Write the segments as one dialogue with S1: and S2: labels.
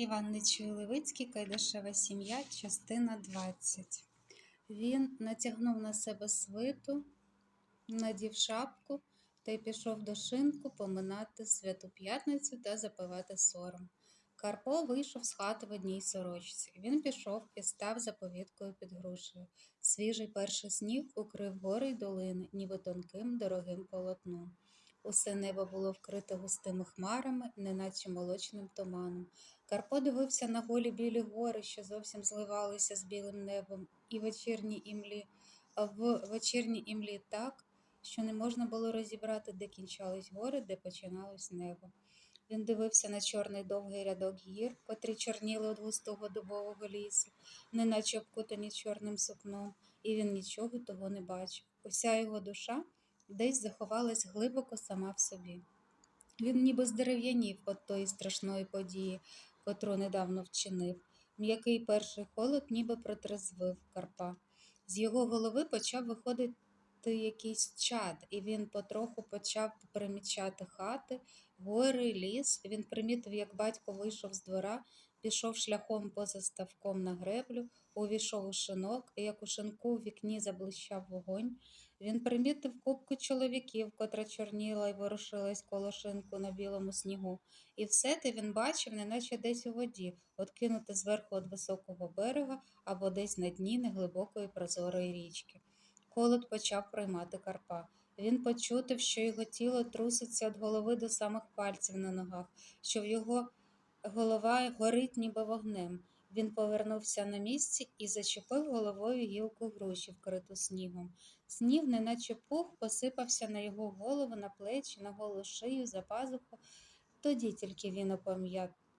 S1: Іван Нечуй Левицький, Кайдашева сім'я, частина 20. Він натягнув на себе свиту, надів шапку та й пішов до шинку поминати святу п'ятницю та запивати сором. Карпо вийшов з хати в одній сорочці. Він пішов і став за повіткою під грушею. Свіжий перший сніг укрив гори й долини, ніби тонким дорогим полотном. Усе небо було вкрите густими хмарами, неначе молочним туманом. Карпо дивився на голі білі гори, що зовсім зливалися з білим небом, і вечірні імлі, в вечірній імлі так, що не можна було розібрати, де кінчались гори, де починалось небо. Він дивився на чорний довгий рядок гір, котрі чорніли від густого дубового лісу, неначе обкутані чорним сукном, і він нічого того не бачив. Уся його душа десь заховалась глибоко сама в собі. Він ніби здерев'янів від тої страшної події, котру недавно вчинив. М'який перший холод ніби протрезвив Карпа. З його голови почав виходити якийсь чад, і він потроху почав примічати хати, гори, ліс. Він примітив, як батько вийшов з двора, пішов шляхом поза ставком на греблю, увійшов у шинок, і як у шинку в вікні заблищав вогонь. Він примітив кубку чоловіків, котра чорніла і ворушилась коло шинку на білому снігу. І все те він бачив, неначе десь у воді, откинуте зверху від високого берега або десь на дні неглибокої прозорої річки. Холод почав приймати Карпа. Він почутив, що його тіло труситься від голови до самих пальців на ногах, що в його голова горить ніби вогнем. Він повернувся на місці і зачепив головою гілку груші, вкриту снігом. Сніг, неначе пух, посипався на його голову, на плечі, на голу шию, за пазуху. Тоді тільки він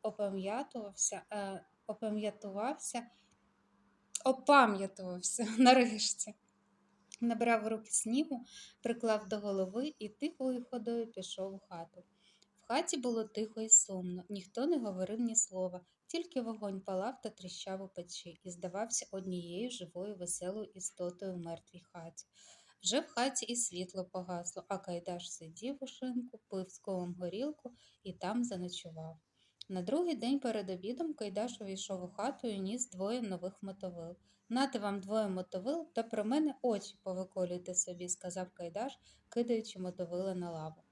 S1: опам'ятувався, е, опам'ятувався, опам'ятувався нарешті. Набрав руки снігу, приклав до голови і тихою ходою пішов у хату. Хаті було тихо і сумно, ніхто не говорив ні слова, тільки вогонь палав та тріщав у печі і здавався однією живою веселою істотою в мертвій хаті. Вже в хаті і світло погасло, а Кайдаш сидів у шинку, пив з колом горілку і там заночував. На другий день перед обідом Кайдаш увійшов у хату і ніс двоє нових мотовил. Нати вам двоє мотовил та про мене очі повиколюйте собі, сказав Кайдаш, кидаючи мотовила на лаву.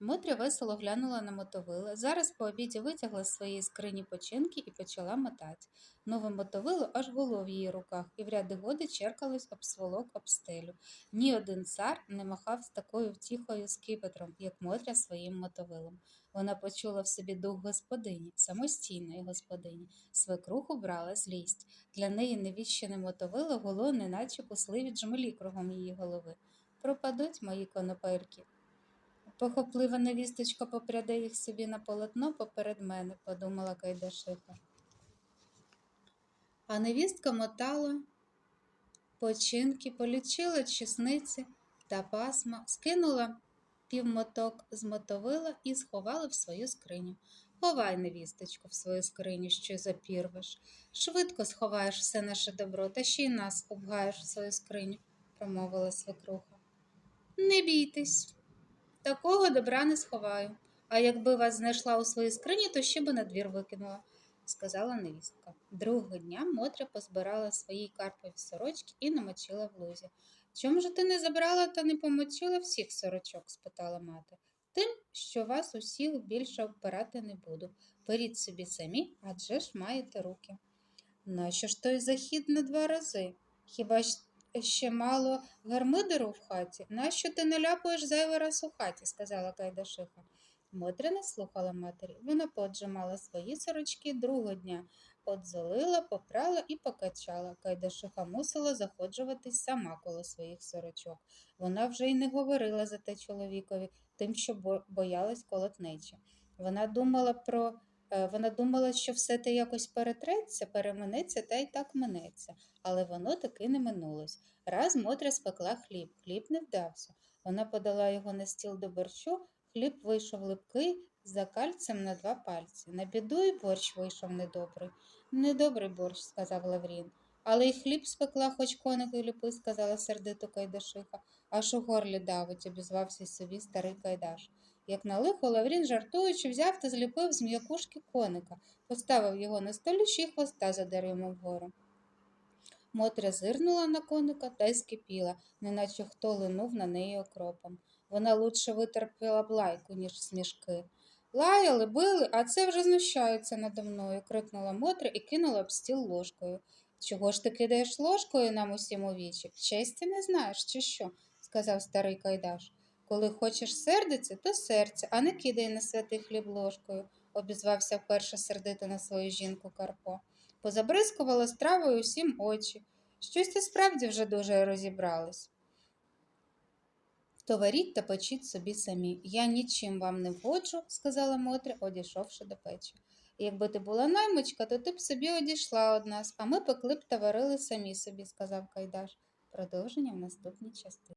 S1: Мотря весело глянула на мотовила. Зараз по обіді витягла з своєї скрині починки і почала мотати. Нове мотовило аж гуло в її руках, і в ряди годи черкалось об сволок об стелю. Ні один цар не махав з такою втіхою скипетром, як Мотря своїм мотовилом. Вона почула в собі дух господині, самостійної господині. Свекруху брала злість. Для неї невіщене мотовило гуло, неначе пусливі джмелі кругом її голови. Пропадуть мої конопельки. Похоплива невісточка попряде їх собі на полотно поперед мене, подумала Кайдашиха. А невістка мотала починки, полічила чесниці та пасма, скинула півмоток з мотовила і сховала в свою скриню. Ховай, невісточку, в свою скриню, що запірвеш. Швидко сховаєш все наше добро, та ще й нас обгаєш в свою скриню, промовила свекруха. Не бійтесь. Такого добра не сховаю, а якби вас знайшла у своїй скрині, то ще би на двір викинула, сказала невістка. Другого дня Мотря позбирала свої карпові сорочки і намочила в лузі. Чому ж ти не забрала та не помочила всіх сорочок? спитала мати. Тим, що вас усіх більше обпирати не буду. Беріть собі самі, адже ж маєте руки. Нащо ж той захід на два рази? Хіба ж ще мало гармидеру в хаті. Нащо ти наляпуєш зайвий раз у хаті? сказала Кайдашиха. Мотря не слухала матері. Вона поджимала свої сорочки другого дня, подзолила, попрала і покачала. Кайдашиха мусила заходжуватись сама коло своїх сорочок. Вона вже й не говорила за те чоловікові, тим, що боялась колотнечі. Вона думала про вона думала, що все те якось перетреться, переминеться та й так минеться, але воно таки не минулось. Раз Мотря спекла хліб, хліб не вдався. Вона подала його на стіл до борщу, хліб вийшов липкий, за кальцем на два пальці. На біду й борщ вийшов недобрий. Недобрий борщ, сказав Лаврін. Але й хліб спекла, хоч коники люпи, сказала сердито Кайдашиха, аж у горлі давить, обізвався собі старий Кайдаш. Як на лихо, Лаврін, жартуючи, взяв та зліпив з м'якушки коника, поставив його на столі ще й хвоста задер йому вгору. Мотря зирнула на коника та й скипіла, неначе хто линув на неї окропом. Вона лучше витерпіла б лайку, ніж смішки. Лаяли, били, а це вже знущаються надо мною, крикнула Мотря і кинула об стіл ложкою. Чого ж ти кидаєш ложкою нам усім у вічі? Честі не знаєш, чи що? сказав старий Кайдаш. Коли хочеш сердиться, то серця, а не кидай на святий хліб ложкою, обізвався вперше сердито на свою жінку Карпо. Позабризкувала стравою усім очі. Щось ти справді вже дуже розібрались. То варіть та печіть собі самі. Я нічим вам не вгоджу, сказала Мотря, одійшовши до печі. Якби ти була наймичка, то ти б собі одійшла од нас, а ми пекли б та варили самі собі, сказав Кайдаш. Продовження в наступній частині.